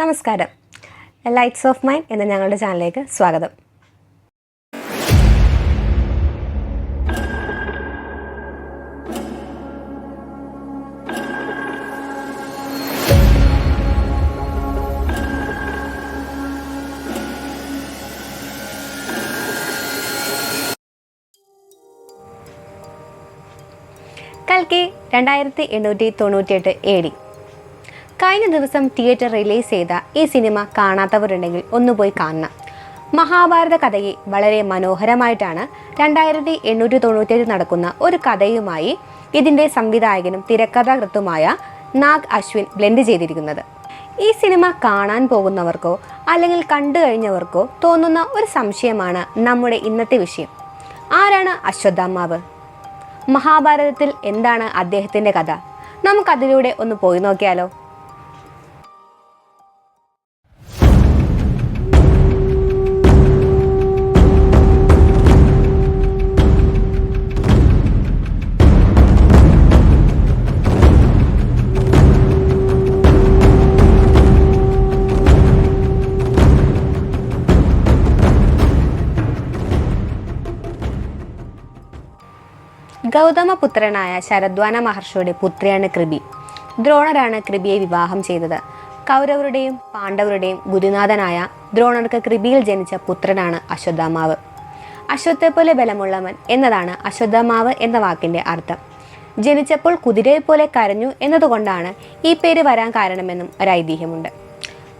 നമസ്കാരം. Lights of mind എന്ന ഞങ്ങളുടെ ചാനലിലേക്ക് സ്വാഗതം. കൽക്കി രണ്ടായിരത്തി എണ്ണൂറ്റി തൊണ്ണൂറ്റിയെട്ട് എ ഡി കഴിഞ്ഞ ദിവസം തിയേറ്റർ റിലീസ് ചെയ്ത ഈ സിനിമ കാണാത്തവരുണ്ടെങ്കിൽ ഒന്ന് പോയി കാണണം. മഹാഭാരത കഥയെ വളരെ മനോഹരമായിട്ടാണ് രണ്ടായിരത്തി എണ്ണൂറ്റി തൊണ്ണൂറ്റേഴ് നടക്കുന്ന ഒരു കഥയുമായി ഇതിന്റെ സംവിധായകനും തിരക്കഥാകൃത്തുമായ നാഗ് അശ്വിൻ ബ്ലെൻഡ് ചെയ്തിരിക്കുന്നത്. ഈ സിനിമ കാണാൻ പോകുന്നവർക്കോ അല്ലെങ്കിൽ കണ്ടു കഴിഞ്ഞവർക്കോ തോന്നുന്ന ഒരു സംശയമാണ് നമ്മുടെ ഇന്നത്തെ വിഷയം. ആരാണ് അശ്വത്ഥാമാവ് മഹാഭാരതത്തിൽ എന്താണ് അദ്ദേഹത്തിന്റെ കഥ? നമുക്കതിലൂടെ ഒന്ന് പോയി നോക്കിയാലോ? ഗൗതമപുത്രനായ ശരദ്വാന മഹർഷിയുടെ പുത്രിയാണ് കൃപി. ദ്രോണരാണ് കൃപിയെ വിവാഹം ചെയ്തത്. കൗരവരുടെയും പാണ്ഡവരുടെയും ഗുരുനാഥനായ ദ്രോണർക്ക് കൃപിയിൽ ജനിച്ച പുത്രനാണ് അശ്വത്ഥാമാവ്. അശ്വത്തെ പോലെ ബലമുള്ളവൻ എന്നതാണ് അശ്വത്ഥാമാവ് എന്ന വാക്കിന്റെ അർത്ഥം. ജനിച്ചപ്പോൾ കുതിരയെ പോലെ കരഞ്ഞു എന്നതുകൊണ്ടാണ് ഈ പേര് വരാൻ കാരണമെന്നും ഒരു ഐതിഹ്യമുണ്ട്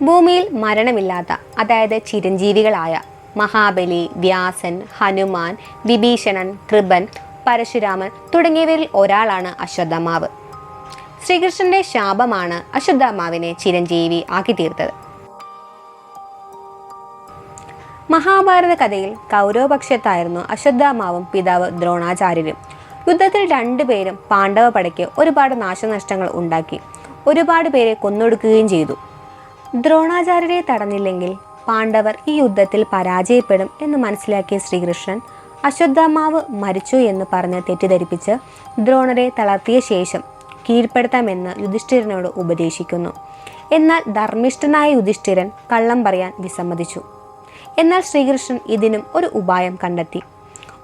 ഭൂമിയിൽ മരണമില്ലാത്ത അതായത് ചിരഞ്ജീവികളായ മഹാബലി വ്യാസൻ ഹനുമാൻ വിഭീഷണൻ കൃപൻ പരശുരാമൻ തുടങ്ങിയവരിൽ ഒരാളാണ് അശ്വത്ഥമാവ്. ശ്രീകൃഷ്ണന്റെ ശാപമാണ് അശ്വത്ഥമാവിനെ ചിരഞ്ജീവി ആക്കി തീർത്തത് മഹാഭാരത കഥയിൽ കൗരവപക്ഷത്തായിരുന്നു അശ്വത്ഥാമാവും പിതാവ് ദ്രോണാചാര്യരും. യുദ്ധത്തിൽ രണ്ടുപേരും പാണ്ഡവ പടയ്ക്ക് ഒരുപാട് നാശനഷ്ടങ്ങൾ ഉണ്ടാക്കി. ഒരുപാട് പേരെ കൊന്നൊടുക്കുകയും ചെയ്തു. ദ്രോണാചാര്യരെ തടഞ്ഞില്ലെങ്കിൽ പാണ്ഡവർ ഈ യുദ്ധത്തിൽ പരാജയപ്പെടും എന്ന് മനസ്സിലാക്കിയ ശ്രീകൃഷ്ണൻ അശ്വത്ഥാമാവ് മരിച്ചു എന്ന് പറഞ്ഞ് തെറ്റിദ്ധരിപ്പിച്ച് ദ്രോണരെ തളർത്തിയ ശേഷം കീഴ്പ്പെടുത്താമെന്ന് യുധിഷ്ഠിരനോട് ഉപദേശിക്കുന്നു. എന്നാൽ ധർമ്മിഷ്ഠനായ യുധിഷ്ഠിരൻ കള്ളം പറയാൻ വിസമ്മതിച്ചു. എന്നാൽ ശ്രീകൃഷ്ണൻ ഇതിനും ഒരു ഉപായം കണ്ടെത്തി.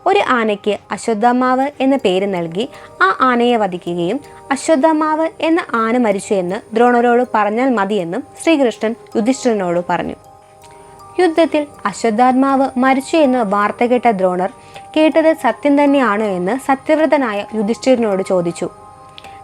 ഒരു ആനയ്ക്ക് അശ്വത്ഥമാവ് എന്ന പേര് നൽകി ആ ആനയെ വധിക്കുകയും അശ്വത്ഥമാവ് എന്ന ആന മരിച്ചു എന്ന് ദ്രോണരോട് പറഞ്ഞാൽ മതിയെന്നും ശ്രീകൃഷ്ണൻ യുധിഷ്ഠിരനോട് പറഞ്ഞു. യുദ്ധത്തിൽ അശ്വത്ഥാത്മാവ് മരിച്ചു എന്ന് വാർത്ത കേട്ട ദ്രോണർ കേട്ടത് സത്യം തന്നെയാണ് എന്ന് സത്യവ്രതനായ യുധിഷ്ഠിരനോട് ചോദിച്ചു.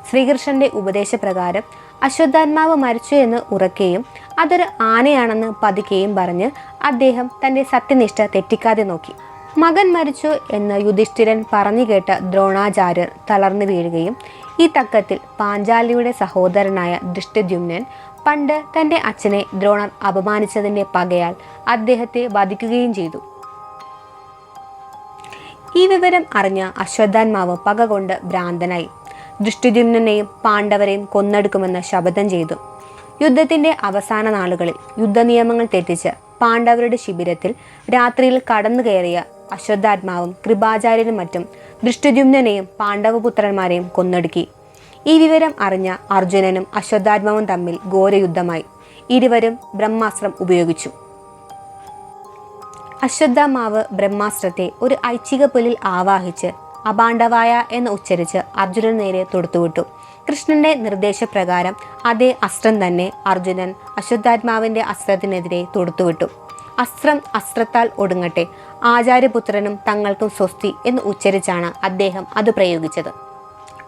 ശ്രീകൃഷ്ണന്റെ ഉപദേശപ്രകാരം അശ്വത്ഥാത്മാവ് മരിച്ചു എന്ന് ഉറക്കുകയും അതൊരു ആനയാണെന്ന് പതിക്കുകയും പറഞ്ഞ് അദ്ദേഹം തന്റെ സത്യനിഷ്ഠ തെറ്റിക്കാതെ നോക്കി. മകൻ മരിച്ചു എന്ന് യുധിഷ്ഠിരൻ പറഞ്ഞു കേട്ട ദ്രോണാചാര്യർ തളർന്നു വീഴുകയും ഈ തക്കത്തിൽ പാഞ്ചാലിയുടെ സഹോദരനായ ദൃഷ്ടദ്യുമ്നൻ പണ്ട് തന്റെ അച്ഛനെ ദ്രോണർ അപമാനിച്ചതിന്റെ പകയാൽ അദ്ദേഹത്തെ വധിക്കുകയും ചെയ്തു. ഈ വിവരം അറിഞ്ഞ അശ്വത്ഥാൻമാവ് പക കൊണ്ട് ഭ്രാന്തനായി. ദൃഷ്ടിദ്യുമ്നെയും പാണ്ഡവരെയും കൊന്നെടുക്കുമെന്ന് ശപഥം ചെയ്തു. യുദ്ധത്തിന്റെ അവസാന നാളുകളിൽ യുദ്ധനിയമങ്ങൾ തെറ്റിച്ച് പാണ്ഡവരുടെ ശിബിരത്തിൽ രാത്രിയിൽ കടന്നു കയറിയ അശ്വത്ഥാത്മാവും കൃപാചാര്യനും മറ്റും ദൃഷ്ടിദ്യുമ്നെയും പാണ്ഡവപുത്രന്മാരെയും കൊന്നൊടുക്കി. ഈ വിവരം അറിഞ്ഞ അർജുനനും അശ്വത്ഥാത്മാവും തമ്മിൽ ഘോരയുദ്ധമായി. ഇരുവരും ബ്രഹ്മാസ്ത്രം ഉപയോഗിച്ചു. അശ്വത്ഥാമാവ് ബ്രഹ്മാസ്ത്രത്തെ ഒരു ഐച്ഛിക പുലിൽ ആവാഹിച്ച് അപാണ്ഡവായ എന്ന് ഉച്ചരിച്ച് അർജുനൻ നേരെ തൊടുത്തുവിട്ടു. കൃഷ്ണന്റെ നിർദ്ദേശപ്രകാരം അതേ അസ്ത്രം തന്നെ അർജുനൻ അശ്വത്ഥാത്മാവിന്റെ അസ്ത്രത്തിനെതിരെ തൊടുത്തുവിട്ടു. അസ്ത്രം അസ്ത്രത്താൽ ഒടുങ്ങട്ടെ. ആചാര്യപുത്രനും തങ്ങൾക്കും സ്വസ്തി എന്ന് ഉച്ചരിച്ചാണ് അദ്ദേഹം അത് പ്രയോഗിച്ചത്.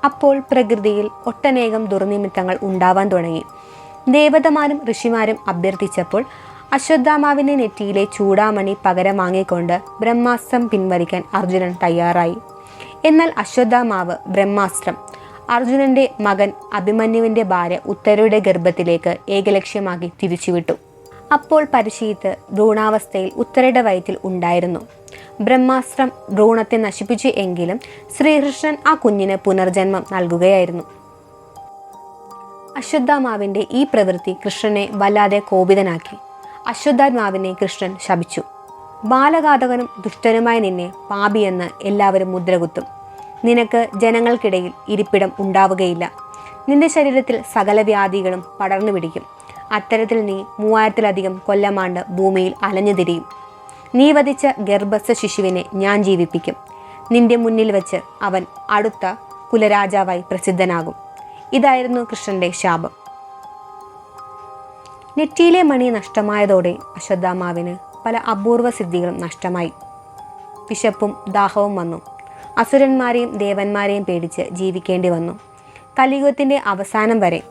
അപ്പോൾ പ്രകൃതിയിൽ ഒട്ടനേകം ദുർനിമിത്തങ്ങൾ ഉണ്ടാവാൻ തുടങ്ങി. ദേവതമാരും ഋഷിമാരും അഭ്യർത്ഥിച്ചപ്പോൾ അശ്വത്ഥാമാവിന്റെ നെറ്റിയിലെ ചൂടാമണി പകരം വാങ്ങിക്കൊണ്ട് ബ്രഹ്മാസ്ത്രം പിൻവലിക്കാൻ അർജുനൻ തയ്യാറായി. എന്നാൽ അശ്വത്ഥാമാവ് ബ്രഹ്മാസ്ത്രം അർജുനന്റെ മകൻ അഭിമന്യുവിന്റെ ഭാര്യ ഉത്തരയുടെ ഗർഭത്തിലേക്ക് ഏകലക്ഷ്യമാക്കി തിരിച്ചുവിട്ടു. അപ്പോൾ പരിശീത്ത് ഭ്രൂണാവസ്ഥയിൽ ഉത്തരയുടെ വയറ്റിൽ ഉണ്ടായിരുന്നു. ബ്രഹ്മാസ്ത്രം ഭ്രൂണത്തെ നശിപ്പിച്ചു എങ്കിലും ശ്രീകൃഷ്ണൻ ആ കുഞ്ഞിന് പുനർജന്മം നൽകുകയായിരുന്നു. അശ്വത്ഥാമാവിന്റെ ഈ പ്രവൃത്തി കൃഷ്ണനെ വല്ലാതെ കോപിതനാക്കി. അശ്വത്ഥാത്മാവിനെ കൃഷ്ണൻ ശപിച്ചു. ബാലഘാതകനും ദുഷ്ടനുമായ നിന്നെ പാപിയെന്ന് എല്ലാവരും മുദ്രകുത്തും. നിനക്ക് ജനങ്ങൾക്കിടയിൽ ഇരിപ്പിടം ഉണ്ടാവുകയില്ല. നിന്റെ ശരീരത്തിൽ സകല വ്യാധികളും പടർന്നു പിടിക്കും അത്തരത്തിൽ നീ മൂവായിരത്തിലധികം കൊല്ലമാണ്ട് ഭൂമിയിൽ അലഞ്ഞു തിരിയും. നീ വധിച്ച ഗർഭസ്ഥ ശിശുവിനെ ഞാൻ ജീവിപ്പിക്കും. നിന്റെ മുന്നിൽ വെച്ച് അവൻ അടുത്ത കുലരാജാവായി പ്രസിദ്ധനാകും. ഇതായിരുന്നു കൃഷ്ണന്റെ ശാപം. നെറ്റിയിലെ മണി നഷ്ടമായതോടെ അശ്വത്ഥാമാവിന് പല അപൂർവ സിദ്ധികളും നഷ്ടമായി. വിശപ്പും ദാഹവും വന്നു. അസുരന്മാരെയും ദേവന്മാരെയും പേടിച്ച് ജീവിക്കേണ്ടി വന്നു. കലിയുഗത്തിന്റെ അവസാനം വരെ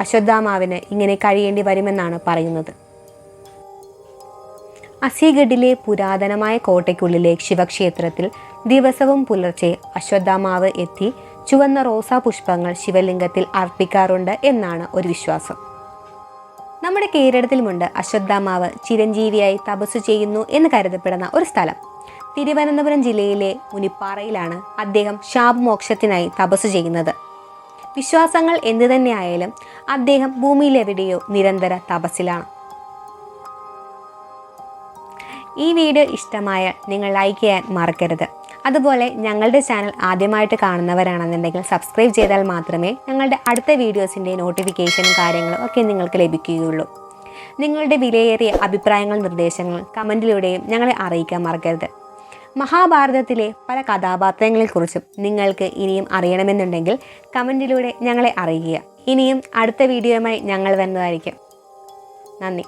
അശ്വത്ഥാമാവിന് ഇങ്ങനെ കഴിയേണ്ടി വരുമെന്നാണ് പറയുന്നത്. അസിഗഡിലെ പുരാതനമായ കോട്ടയ്ക്കുള്ളിലെ ശിവക്ഷേത്രത്തിൽ ദിവസവും പുലർച്ചെ അശ്വത്ഥാമാവ് എത്തി ചുവന്ന റോസാ പുഷ്പങ്ങൾ ശിവലിംഗത്തിൽ അർപ്പിക്കാറുണ്ട് എന്നാണ് ഒരു വിശ്വാസം. നമ്മുടെ കേരളത്തിലുമുണ്ട് അശ്വത്ഥാമാവ് ചിരഞ്ജീവിയായി തപസ് ചെയ്യുന്നു എന്ന് കരുതപ്പെടുന്ന ഒരു സ്ഥലം. തിരുവനന്തപുരം ജില്ലയിലെ മുനിപ്പാറയിലാണ് അദ്ദേഹം ശാപമോക്ഷത്തിനായി തപസ് ചെയ്യുന്നത്. വിശ്വാസങ്ങൾ എന്തു തന്നെയായാലും അദ്ദേഹം ഭൂമിയിലെവിടെയോ നിരന്തര തപസ്സിലാണ്. ഈ വീഡിയോ ഇഷ്ടമായ നിങ്ങൾ ലൈക്ക് ചെയ്യാൻ മറക്കരുത്. അതുപോലെ ഞങ്ങളുടെ ചാനൽ ആദ്യമായിട്ട് കാണുന്നവരാണെന്നുണ്ടെങ്കിൽ സബ്സ്ക്രൈബ് ചെയ്താൽ മാത്രമേ ഞങ്ങളുടെ അടുത്ത വീഡിയോസിന്റെ നോട്ടിഫിക്കേഷനും കാര്യങ്ങളും ഒക്കെ നിങ്ങൾക്ക് ലഭിക്കുകയുള്ളൂ. നിങ്ങളുടെ വിലയേറിയ അഭിപ്രായങ്ങൾ നിർദ്ദേശങ്ങൾ കമന്റിലൂടെയും ഞങ്ങളെ അറിയിക്കാൻ മറക്കരുത്. മഹാഭാരതത്തിലെ പല കഥാപാത്രങ്ങളെക്കുറിച്ചും നിങ്ങൾക്ക് ഇനിയും അറിയണമെന്നുണ്ടെങ്കിൽ കമന്റിലൂടെ ഞങ്ങളെ അറിയിക്കുക. ഇനിയും അടുത്ത വീഡിയോയുമായി ഞങ്ങൾ വരുന്നതായിരിക്കും. നന്ദി.